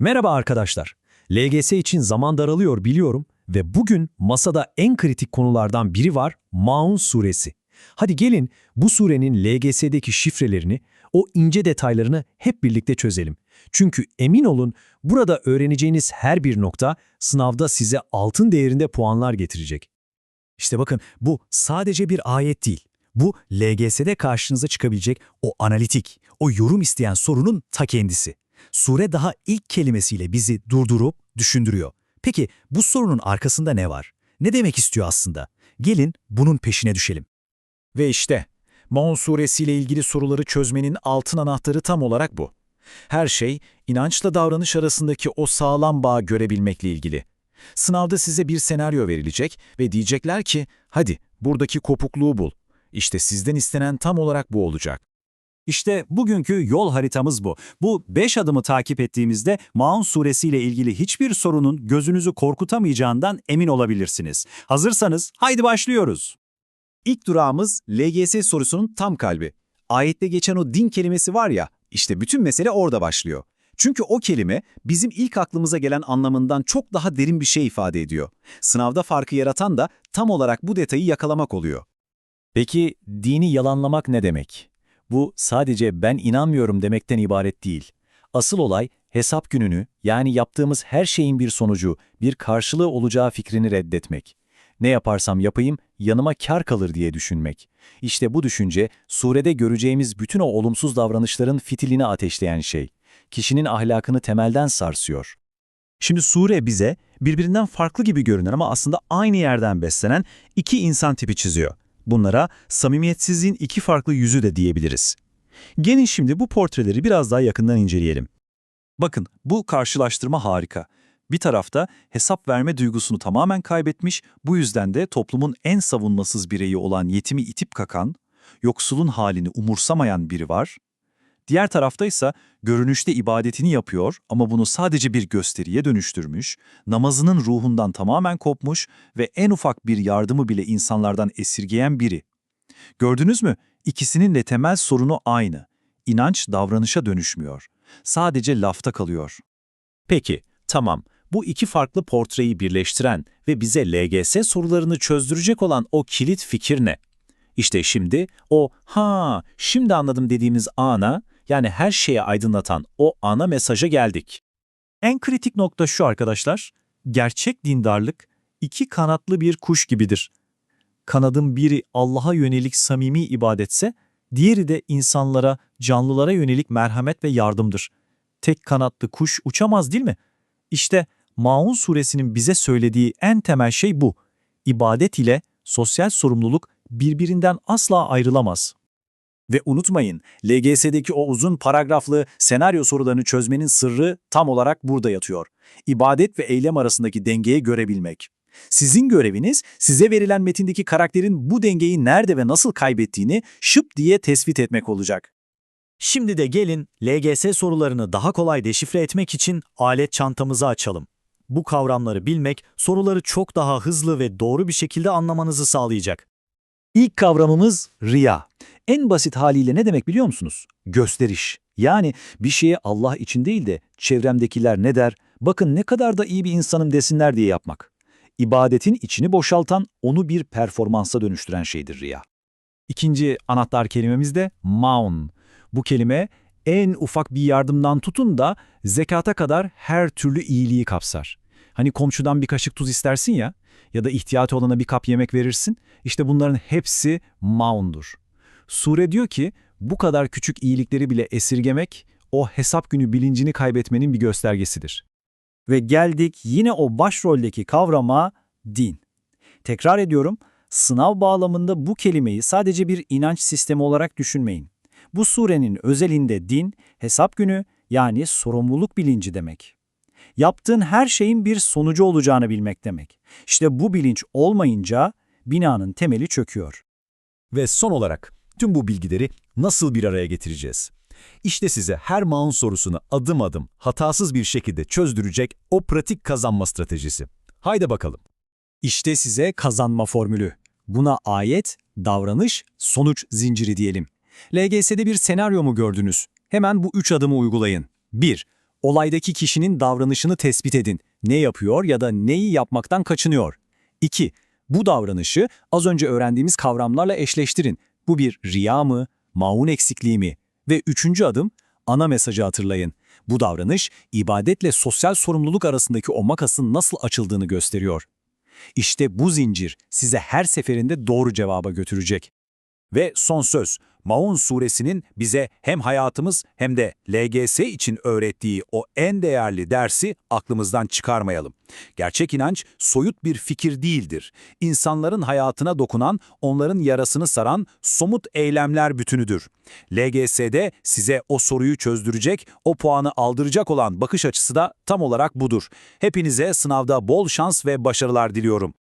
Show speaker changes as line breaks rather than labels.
Merhaba arkadaşlar. LGS için zaman daralıyor biliyorum ve bugün masada en kritik konulardan biri var Maun suresi. Hadi gelin bu surenin LGS'deki şifrelerini, o ince detaylarını hep birlikte çözelim. Çünkü emin olun burada öğreneceğiniz her bir nokta sınavda size altın değerinde puanlar getirecek.
İşte bakın bu sadece bir ayet değil. Bu LGS'de karşınıza çıkabilecek o analitik, o yorum isteyen sorunun ta kendisi. Sure daha ilk kelimesiyle bizi durdurup düşündürüyor. Peki bu sorunun arkasında ne var? Ne demek istiyor aslında? Gelin bunun peşine düşelim. Ve işte Maun suresiyle ilgili soruları çözmenin altın anahtarı tam olarak bu. Her şey inançla davranış arasındaki o sağlam bağı görebilmekle ilgili. Sınavda size bir senaryo verilecek ve diyecekler ki hadi buradaki kopukluğu bul. İşte sizden istenen tam olarak bu olacak.
İşte bugünkü yol haritamız bu. Bu 5 adımı takip ettiğimizde Maun suresiyle ilgili hiçbir sorunun gözünüzü korkutamayacağından emin olabilirsiniz. Hazırsanız haydi başlıyoruz.
İlk durağımız LGS sorusunun tam kalbi. Ayette geçen o din kelimesi var ya, işte bütün mesele orada başlıyor. Çünkü o kelime bizim ilk aklımıza gelen anlamından çok daha derin bir şey ifade ediyor. Sınavda farkı yaratan da tam olarak bu detayı yakalamak oluyor.
Peki dini yalanlamak ne demek? Bu sadece ben inanmıyorum demekten ibaret değil. Asıl olay hesap gününü yani yaptığımız her şeyin bir sonucu, bir karşılığı olacağı fikrini reddetmek. Ne yaparsam yapayım yanıma kar kalır diye düşünmek. İşte bu düşünce surede göreceğimiz bütün o olumsuz davranışların fitilini ateşleyen şey. Kişinin ahlakını temelden sarsıyor.
Şimdi sure bize birbirinden farklı gibi görünen ama aslında aynı yerden beslenen iki insan tipi çiziyor. Bunlara samimiyetsizliğin iki farklı yüzü de diyebiliriz. Gelin şimdi bu portreleri biraz daha yakından inceleyelim.
Bakın bu karşılaştırma harika. Bir tarafta hesap verme duygusunu tamamen kaybetmiş, bu yüzden de toplumun en savunmasız bireyi olan yetimi itip kakan, yoksulun halini umursamayan biri var. Diğer tarafta ise görünüşte ibadetini yapıyor ama bunu sadece bir gösteriye dönüştürmüş, namazının ruhundan tamamen kopmuş ve en ufak bir yardımı bile insanlardan esirgeyen biri. Gördünüz mü? İkisinin de temel sorunu aynı. İnanç davranışa dönüşmüyor. Sadece lafta kalıyor.
Peki, tamam. Bu iki farklı portreyi birleştiren ve bize LGS sorularını çözdürecek olan o kilit fikir ne? İşte şimdi o ha şimdi anladım dediğimiz ana yani her şeye aydınlatan o ana mesaja geldik.
En kritik nokta şu arkadaşlar. Gerçek dindarlık iki kanatlı bir kuş gibidir. Kanadın biri Allah'a yönelik samimi ibadetse, diğeri de insanlara, canlılara yönelik merhamet ve yardımdır. Tek kanatlı kuş uçamaz değil mi? İşte Maun suresinin bize söylediği en temel şey bu. İbadet ile sosyal sorumluluk birbirinden asla ayrılamaz.
Ve unutmayın, LGS'deki o uzun paragraflı senaryo sorularını çözmenin sırrı tam olarak burada yatıyor. İbadet ve eylem arasındaki dengeyi görebilmek. Sizin göreviniz, size verilen metindeki karakterin bu dengeyi nerede ve nasıl kaybettiğini şıp diye tespit etmek olacak.
Şimdi de gelin LGS sorularını daha kolay deşifre etmek için alet çantamızı açalım. Bu kavramları bilmek soruları çok daha hızlı ve doğru bir şekilde anlamanızı sağlayacak.
İlk kavramımız riya. En basit haliyle ne demek biliyor musunuz? Gösteriş. Yani bir şeye Allah için değil de çevremdekiler ne der, bakın ne kadar da iyi bir insanım desinler diye yapmak. İbadetin içini boşaltan, onu bir performansa dönüştüren şeydir riya.
İkinci anahtar kelimemiz de maun. Bu kelime en ufak bir yardımdan tutun da zekata kadar her türlü iyiliği kapsar. Hani komşudan bir kaşık tuz istersin ya ya da ihtiyacı olana bir kap yemek verirsin. İşte bunların hepsi maundur. Sure diyor ki bu kadar küçük iyilikleri bile esirgemek o hesap günü bilincini kaybetmenin bir göstergesidir. Ve geldik yine o başroldeki kavrama din. Tekrar ediyorum, sınav bağlamında bu kelimeyi sadece bir inanç sistemi olarak düşünmeyin. Bu surenin özelinde din, hesap günü yani sorumluluk bilinci demek. Yaptığın her şeyin bir sonucu olacağını bilmek demek. İşte bu bilinç olmayınca binanın temeli çöküyor.
Ve son olarak tüm bu bilgileri nasıl bir araya getireceğiz? İşte size her maun sorusunu adım adım hatasız bir şekilde çözdürecek o pratik kazanma stratejisi. Haydi bakalım.
İşte size kazanma formülü. Buna ayet, davranış, sonuç zinciri diyelim. LGS'de bir senaryo mu gördünüz? Hemen bu üç adımı uygulayın. 1. Olaydaki kişinin davranışını tespit edin. Ne yapıyor ya da neyi yapmaktan kaçınıyor? 2. Bu davranışı az önce öğrendiğimiz kavramlarla eşleştirin. Bu bir riya mı, maun eksikliği mi? Ve üçüncü adım, ana mesajı hatırlayın. Bu davranış, ibadetle sosyal sorumluluk arasındaki o makasın nasıl açıldığını gösteriyor. İşte bu zincir size her seferinde doğru cevaba götürecek.
Ve son söz, Maun suresinin bize hem hayatımız hem de LGS için öğrettiği o en değerli dersi aklımızdan çıkarmayalım. Gerçek inanç soyut bir fikir değildir. İnsanların hayatına dokunan, onların yarasını saran somut eylemler bütünüdür. LGS'de size o soruyu çözdürecek, o puanı aldıracak olan bakış açısı da tam olarak budur. Hepinize sınavda bol şans ve başarılar diliyorum.